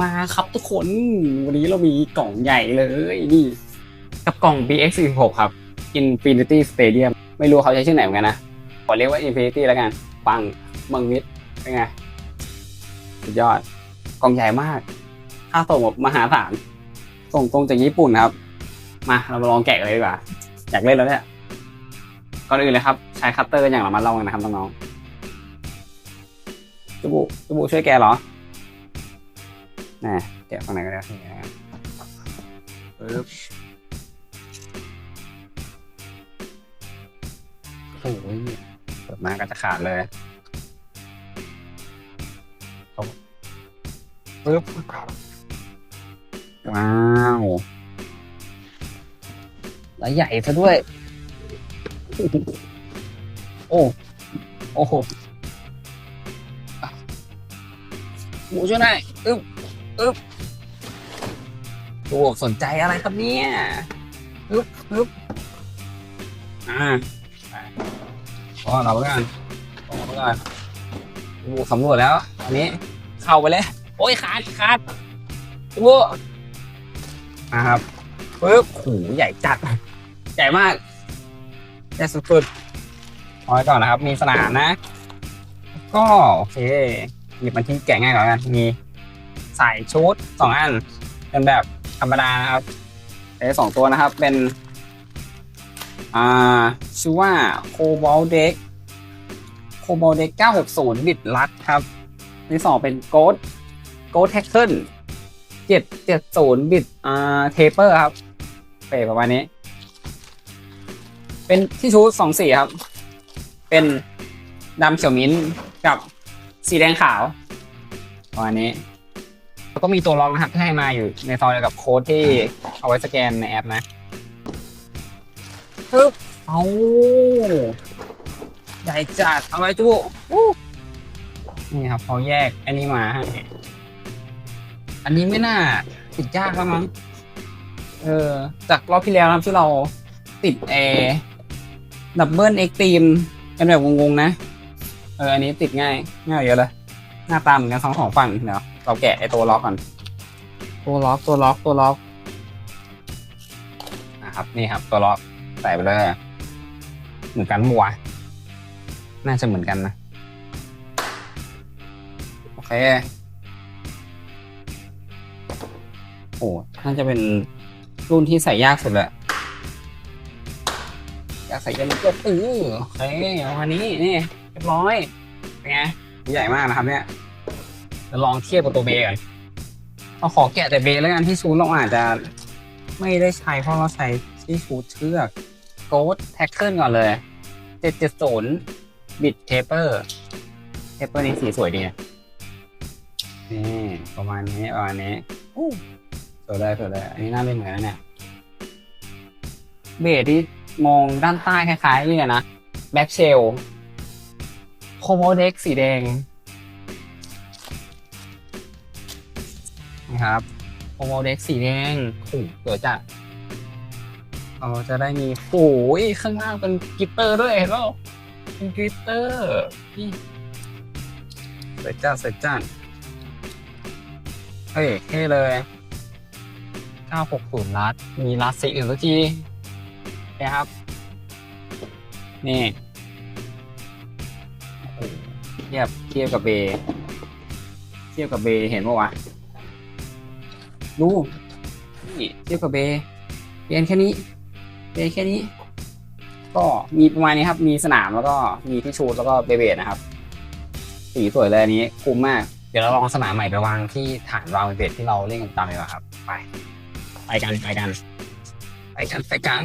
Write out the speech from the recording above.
มาครับทุกคน วันนี้เรามีกล่องใหญ่เลยนี่กับกล่อง BX46 ครับ Infinity Stadium ไม่รู้เขาใช้ชื่อไหนเหมือนกันนะ ขอเรียกว่า Infinity แล้วกัน ปังมังมิดเป็นไง สุดยอด กล่องใหญ่มาก ค่าส่งแบบมหาศาล ส่งตรงจากญี่ปุ่นครับ มาเรามาลองแกะเลยดีกว่า อยากเล่นแล้วเนี่ย ก่อนอื่นเลยครับ ใช้คัตเตอร์อย่างระมัดระวังนะครับน้องๆจุบุจุบุช่วยแกะเหรอ น่ะแกะฝั่งไหนก็ได้นี่นะครับปึ๊บโอ้ยเปิดมาก็จะขาดเลยปึ๊บว้าวแล้วใหญ่ซะด้วย โอ้โอ้โหหมูช่วยหน่อยอึ๊บ ตัวสนใจอะไรครับเนี่ยปึ๊บปึ๊บอ่าพอเราไปกันพอเราไปกันดูสำรวจแล้ว อันนี้เข้าไปเลย โอ้ยขาดขาดดูมาครับปึ๊บโหใหญ่จัด ใหญ่มากใหญ่สุดๆเอาไว้ก่อนนะครับ มีสนามนะ ก็โอเคหยิบมันที่แกะง่ายกว่ากันมี ใส่ชุดสองอัน เป็นแบบธรรมดานะครับไอ้สองตัวนะครับ เป็น อ่า ชื่อว่า Cobalt Deck Cobalt Deck 960 บิตลัดครับที่สองเป็น Ghost Ghost Tackle 770 บิตอ่า Taper ครับเปรประมาณนี้ เป็นที่ชูสองสีครับ เป็นดำเขียวมิ้นกับสีแดงขาวประมาณนี้ แล้วก็มีตัวล็อกนะครับที่ให้มาอยู่ในซองเดียวกับโค้ดที่เอาไว้สแกนในแอปนะปึ๊บเอาใหญ่จัดเอาไว้จุอู้นี่ครับเขาแยกอันนี้มาให้อันนี้ไม่น่าติดยากแล้วมั้ง เออ จากรอบที่แล้วนะครับที่เราติดเอดับเบิลเอ็กตีมกันแบบงงๆนะ เออ อันนี้ติดง่าย ง่ายกว่าเยอะเลย หน้าตาเหมือนกันทั้งสองฝั่งเดี๋ยวเราแกะไอตัวล็อกก่อนตัวล็อกตัวล็อกตัวล็อกนะครับนี่ครับ ตัวล็อกใส่ไปเลยเหมือนกันมัวะน่าจะเหมือนกันนะโอเคโอ้น่าจะเป็นรุ่นที่ใส่ยากสุดแหละอยากใส่เยอะเลยก็เออโอเคเอาอันนี้นี่เรียบร้อยเป็นไง ใหญ่มากนะครับเนี่ยจะลองเทียบกับตัวเบย์ก่อนเราขอแกะแต่เบย์แล้วกันที่ชูเราอาจจะไม่ได้ใช้เพราะเราใช้ที่ชูเชือกโกดแท็กเกิลก่อนเลย770บิตเทเปอร์เทปเปอร์นี้สีสวยดีนี่ประมาณนี้ประมาณนี้อู้สวยเลยสวยเลยอันนี้น่าเล่นเหมือนกันเนี่ยเบสที่มองด้านใต้คล้ายๆเลยนะแบ็กเชล โคโมเด็กสีแดงนะครับโปรโมเด็กสีแดงโอ้โหสวยจัดเราจะได้มีโอ้ยข้างล่างเป็นกลิตเตอร์ด้วยเห็นเปล่าเป็นกลิตเตอร์นี่สวยจัดสวยจัดเฮ้ยเท่เลย960ลัดมีลัดสีอื่นสักทีนะครับ นี่โอ้โห เทียบเทียบกับเบย์เทียบกับเบย์เห็นปะวะดูนี่เทียบกับเบย์เบนแค่นี้เบย์แค่นี้ ก็มีประมาณนี้ครับ มีสนามแล้วก็มีที่ชูดแล้วก็เบเบดนะครับ สีสวยเลยอันนี้คุ้มมาก เดี๋ยวเราลองสนามใหม่ไปวางที่ฐานวางเบเบดที่เราเล่นกันตามเลยครับ ไป ไปกันไปกัน ไปกันไปกัน